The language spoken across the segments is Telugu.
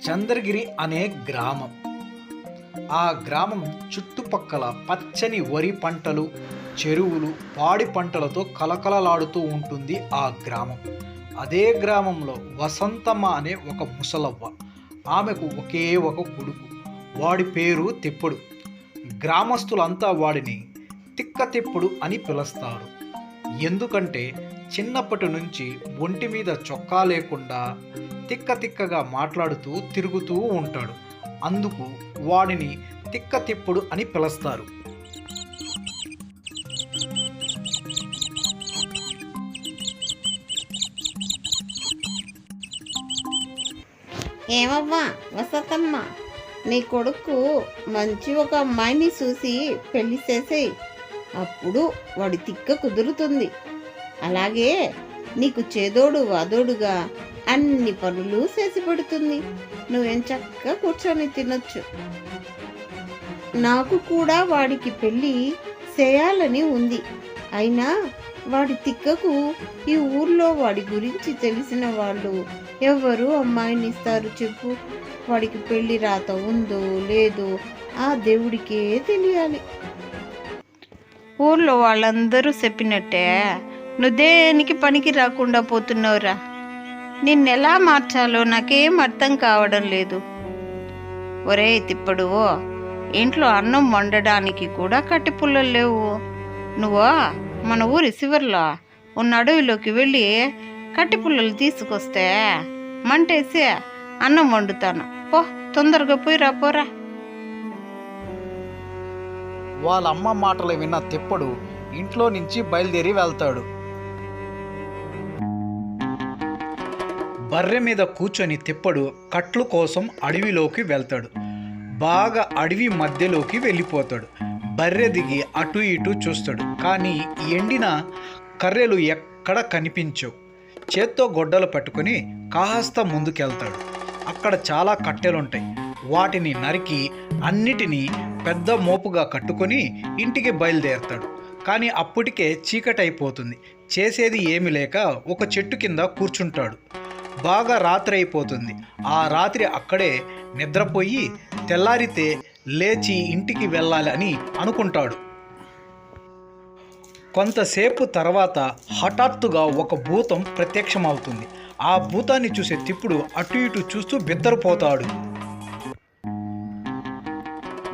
చంద్రగిరి అనే గ్రామం. ఆ గ్రామం చుట్టుపక్కల పచ్చని వరి పంటలు చెరువులు పాడి పంటలతో కలకలలాడుతూ ఉంటుంది ఆ గ్రామం. అదే గ్రామంలో వసంతమ్మ అనే ఒక ముసలవ్వ. ఆమెకు ఒకే ఒక కొడుకు. వాడి పేరు తిప్పుడు. గ్రామస్తులంతా వాడిని తిక్క తిప్పుడు అని పిలుస్తారు. ఎందుకంటే చిన్నప్పటి నుంచి ఒంటి మీద చొక్కా లేకుండా తిక్క తిక్కగా మాట్లాడుతూ తిరుగుతూ ఉంటాడు. అందుకు వాడిని తిక్క తిప్పుడు అని పిలుస్తారు. ఏమవ్వా వసతమ్మ నీ కొడుకు మంచి ఒక అమ్మాయిని చూసి పెళ్ళి చేసేయి. అప్పుడు వాడి తిక్క కుదురుతుంది. అలాగే నీకు చేదోడు వాదోడుగా అన్ని పనులు చేసి పెడుతుంది. నువ్వేం చక్కగా కూర్చొని తినొచ్చు. నాకు కూడా వాడికి పెళ్ళి చేయాలని ఉంది. అయినా వాడి తిక్కకు ఈ ఊర్లో వాడి గురించి తెలిసిన వాళ్ళు ఎవరు అమ్మాయిని ఇస్తారు చెప్పు. వాడికి పెళ్ళి రాత ఉందో లేదో ఆ దేవుడికే తెలియాలి. ఊర్లో వాళ్ళందరూ చెప్పినట్టే నువ్వు దేనికి పనికి రాకుండా పోతున్నావురా? నిన్నెలా మార్చాలో నాకేం అర్థం కావడం లేదు. ఒరే తిప్పడు ఇంట్లో అన్నం వండడానికి కూడా కట్టిపుల్లలు లేవు. నువ్వో మన ఊరి శివర్లో ఉన్న అడవిలోకి వెళ్ళి కట్టిపుల్లలు తీసుకొస్తే మంటేసి అన్నం వండుతాను. పో తొందరగా పోయిరా పోరా. వాళ్ళ అమ్మ మాటలు విన్న తిప్పడు ఇంట్లో నుంచి బయలుదేరి వెళ్తాడు. బర్రె మీద కూర్చొని తిప్పడు కట్లు కోసం అడవిలోకి వెళ్తాడు. బాగా అడవి మధ్యలోకి వెళ్ళిపోతాడు. బర్రె దిగి అటు ఇటు చూస్తాడు. కానీ ఎండిన కర్రెలు ఎక్కడ కనిపించవు. చేత్తో గొడ్డలు పట్టుకొని కాస్త ముందుకెళ్తాడు. అక్కడ చాలా కట్టెలుంటాయి. వాటిని నరికి అన్నిటినీ పెద్ద మోపుగా కట్టుకొని ఇంటికి బయలుదేరుతాడు. కానీ అప్పటికే చీకటైపోతుంది. చేసేది ఏమి లేక ఒక చెట్టు కింద కూర్చుంటాడు. బాగా రాత్రి అయిపోతుంది ఆ రాత్రి అక్కడే నిద్రపోయి తెల్లారితే లేచి ఇంటికి వెళ్ళాలి అని అనుకుంటాడు. కొంతసేపు తర్వాత హఠాత్తుగా ఒక భూతం ప్రత్యక్షమవుతుంది. ఆ భూతాన్ని చూసే తిప్పుడు అటు ఇటు చూస్తూ బిద్దరిపోతాడు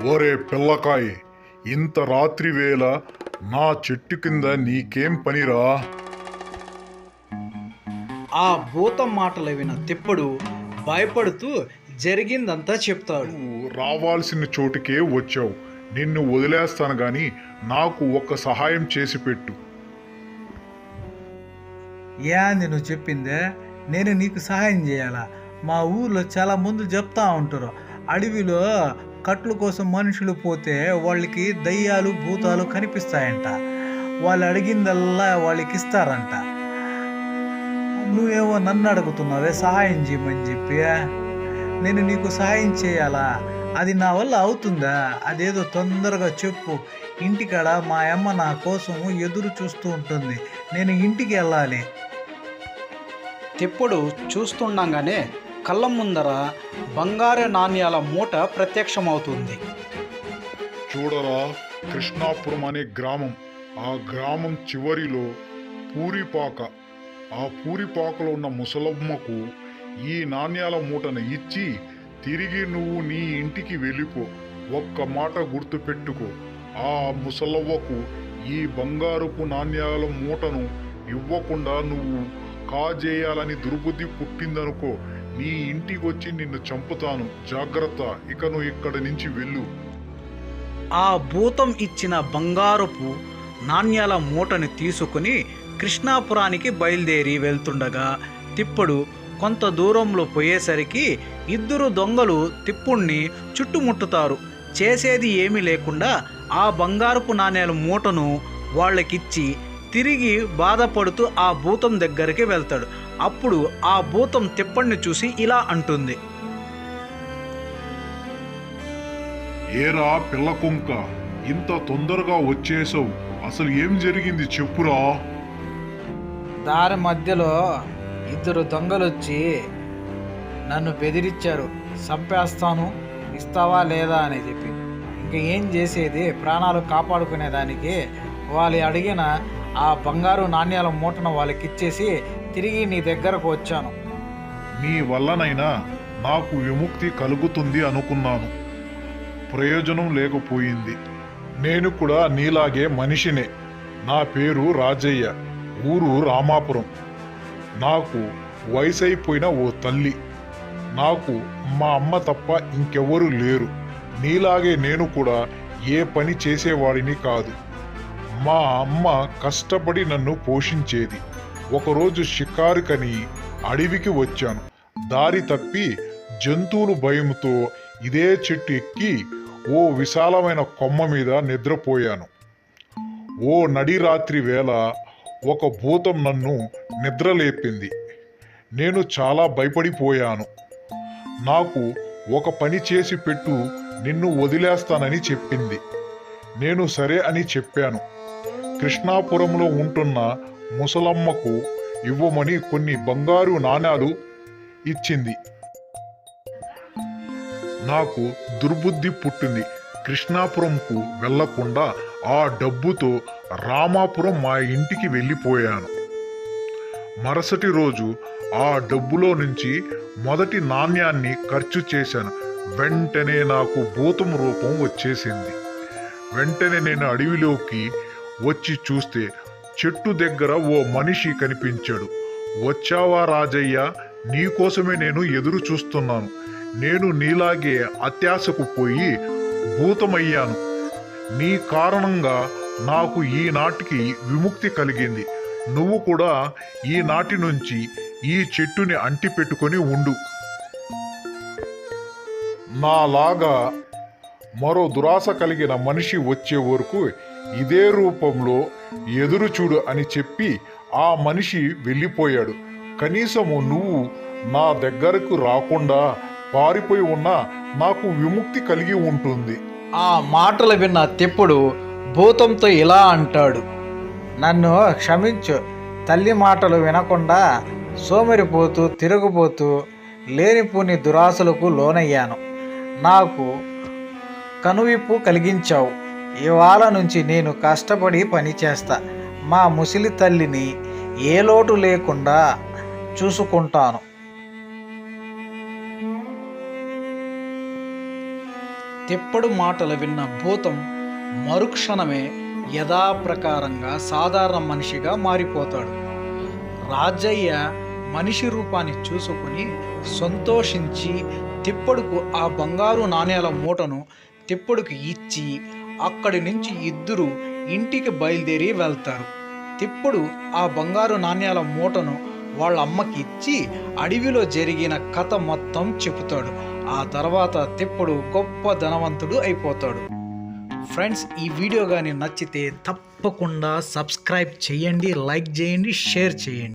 ఓరే పిల్లకాయ ఇంత రాత్రి వేళ నా చెట్టు కింద నీకేం పనిరా? ఆ భూతం మాటలు విన తిప్పుడు భయపడుతూ జరిగిందంతా చెప్తాడు. రావాల్సిన చోటుకే వచ్చావు. నిన్ను వదిలేస్తాను గాని నాకు ఒక్క సహాయం చేసి పెట్టు. ఏంది నువ్వు చెప్పిందే నేను నీకు సహాయం చేయాలా? మా ఊర్లో చాలా మంది చెప్తా ఉంటారు. అడవిలో కట్ల కోసం మనుషులు పోతే వాళ్ళకి దయ్యాలు భూతాలు కనిపిస్తాయంట. వాళ్ళు అడిగిందల్లా వాళ్ళకి ఇస్తారంట. నువ్వేమో నన్ను అడుగుతున్నావే సహాయం చేయమని చెప్పి నేను నీకు సహాయం చేయాలా? అది నా వల్ల అవుతుందా? అదేదో తొందరగా చెప్పు. ఇంటికాడ మా అమ్మ నా కోసం ఎదురు చూస్తూ ఉంటుంది. నేను ఇంటికి వెళ్ళాలి. తిప్పుడు చూస్తుండగానే కళ్ళ ముందర బంగారు నాణ్యాల మూట ప్రత్యక్షమవుతుంది. చూడరా కృష్ణాపురం అనే గ్రామం. ఆ గ్రామం చివరిలో పూరిపాక. ఆ పూరిపాకలో ఉన్న ముసలమ్మకు ఈ నాణ్యాల మూటను ఇచ్చి తిరిగి నువ్వు నీ ఇంటికి వెళ్ళిపో. ఒక్క మాట గుర్తుపెట్టుకో. ఆ ముసలవ్వకు ఈ బంగారుపు నాణ్యాల మూటను ఇవ్వకుండా నువ్వు కాజేయాలని దుర్బుద్ధి పుట్టిందనుకో నీ ఇంటికి వచ్చి నిన్ను చంపుతాను. జాగ్రత్త ఇక నువ్వు ఇక్కడి నుంచి వెళ్ళు. ఆ భూతం ఇచ్చిన బంగారపు నాణ్యాల మూటని తీసుకుని కృష్ణాపురానికి బయలుదేరి వెళ్తుండగా తిప్పుడు కొంత దూరంలో పోయేసరికి ఇద్దరు దొంగలు తిప్పుణ్ణి చుట్టుముట్టుతారు. చేసేది ఏమీ లేకుండా ఆ బంగారపు నాణేల మూటను వాళ్ళకిచ్చి తిరిగి బాధపడుతూ ఆ భూతం దగ్గరికి వెళ్తాడు. అప్పుడు ఆ భూతం తిప్పణ్ణి చూసి ఇలా అంటుంది. ఏరా పిల్ల కుంక ఇంత తొందరగా వచ్చేసావు. అసలు ఏం జరిగింది చెప్పురా? దారి మధ్యలో ఇద్దరు దొంగలు వచ్చి నన్ను బెదిరించారు. చంపేస్తాను ఇస్తావా లేదా అని చెప్పి. ఇంకా ఏం చేసేది? ప్రాణాలు కాపాడుకునేదానికి వాళ్ళు అడిగిన ఆ బంగారు నాణ్యాల మూటను వాళ్ళకి ఇచ్చేసి తిరిగి నీ దగ్గరకు వచ్చాను. నీ వల్లనైనా నాకు విముక్తి కలుగుతుంది అనుకున్నాను. ప్రయోజనం లేకపోయింది. నేను కూడా నీలాగే మనిషినే. నా పేరు రాజయ్య. ఊరు రామాపురం. నాకు వయసైపోయిన ఓ తల్లి. నాకు మా అమ్మ తప్ప ఇంకెవ్వరూ లేరు. నీలాగే నేను కూడా ఏ పని చేసేవాడిని కాదు. మా అమ్మ కష్టపడి నన్ను పోషించేది. ఒకరోజు షికారుకని అడవికి వచ్చాను. దారి తప్పి జంతువులు భయంతో ఇదే చెట్టు ఎక్కి ఓ విశాలమైన కొమ్మ మీద నిద్రపోయాను. ఓ నడి రాత్రి వేళ ఒక భూతం నన్ను నిద్రలేపింది. నేను చాలా భయపడిపోయాను. నాకు ఒక పని చేసి పెట్టు నిన్ను వదిలేస్తానని చెప్పింది. నేను సరే అని చెప్పాను. కృష్ణాపురంలో ఉంటున్న ముసలమ్మకు ఇవ్వమని కొన్ని బంగారు నాణాలు ఇచ్చింది. నాకు దుర్బుద్ధి పుట్టింది. కృష్ణాపురంకు వెళ్ళకుండా ఆ డబ్బుతో రామాపురం మా ఇంటికి వెళ్ళిపోయాను. మరుసటి రోజు ఆ డబ్బులో నుంచి మొదటి నాణ్యాన్ని ఖర్చు చేశాను. వెంటనే నాకు భూతం రూపం వచ్చేసింది. వెంటనే నేను అడవిలోకి వచ్చి చూస్తే చెట్టు దగ్గర ఓ మనిషి కనిపించాడు. వచ్చావా రాజయ్య నీకోసమే నేను ఎదురు చూస్తున్నాను. నేను నీలాగే అత్యాశకు పోయి భూతమయ్యాను. నీ కారణంగా నాకు ఈనాటికి విముక్తి కలిగింది. నువ్వు కూడా ఈనాటి నుంచి ఈ చెట్టుని అంటి పెట్టుకొని ఉండు. నాలాగా మరో దురాశ కలిగిన మనిషి వచ్చే వరకు ఇదే రూపంలో ఎదురు చూడు అని చెప్పి ఆ మనిషి వెళ్ళిపోయాడు. కనీసము నువ్వు నా దగ్గరకు రాకుండా పారిపోయి ఉన్నా నాకు విముక్తి కలిగి ఉంటుంది. ఆ మాటలు విన్న తెప్పుడు భూతంతో ఇలా అంటాడు. నన్ను క్షమించు. తల్లి మాటలు వినకుండా సోమరిపోతూ తిరుగుపోతూ లేనిపోని దురాశలకు లోనయ్యాను. నాకు కనువిప్పు కలిగించావు. ఇవాళ నుంచి నేను కష్టపడి పని చేస్తా మా ముసలి తల్లిని ఏ లోటు లేకుండా చూసుకుంటాను. తిప్పడు మాటలు విన్న భూతం మరుక్షణమే యథాప్రకారంగా సాధారణ మనిషిగా మారిపోతాడు. రాజయ్య మనిషి రూపాన్ని చూసుకుని సంతోషించి తిప్పడుకు ఆ బంగారు నాణేల మూటను తిప్పడుకు ఇచ్చి అక్కడి నుంచి ఇద్దరు ఇంటికి బయలుదేరి వెళ్తారు. తిప్పుడు ఆ బంగారు నాణ్యాల మూటను వాళ్ళ అమ్మకి ఇచ్చి అడవిలో జరిగిన కథ మొత్తం చెబుతాడు. ఆ తర్వాత తిప్పుడు గొప్ప ధనవంతుడు అయిపోతాడు. ఫ్రెండ్స్ ఈ వీడియో కానీ నచ్చితే తప్పకుండా సబ్స్క్రైబ్ చేయండి లైక్ చేయండి షేర్ చేయండి.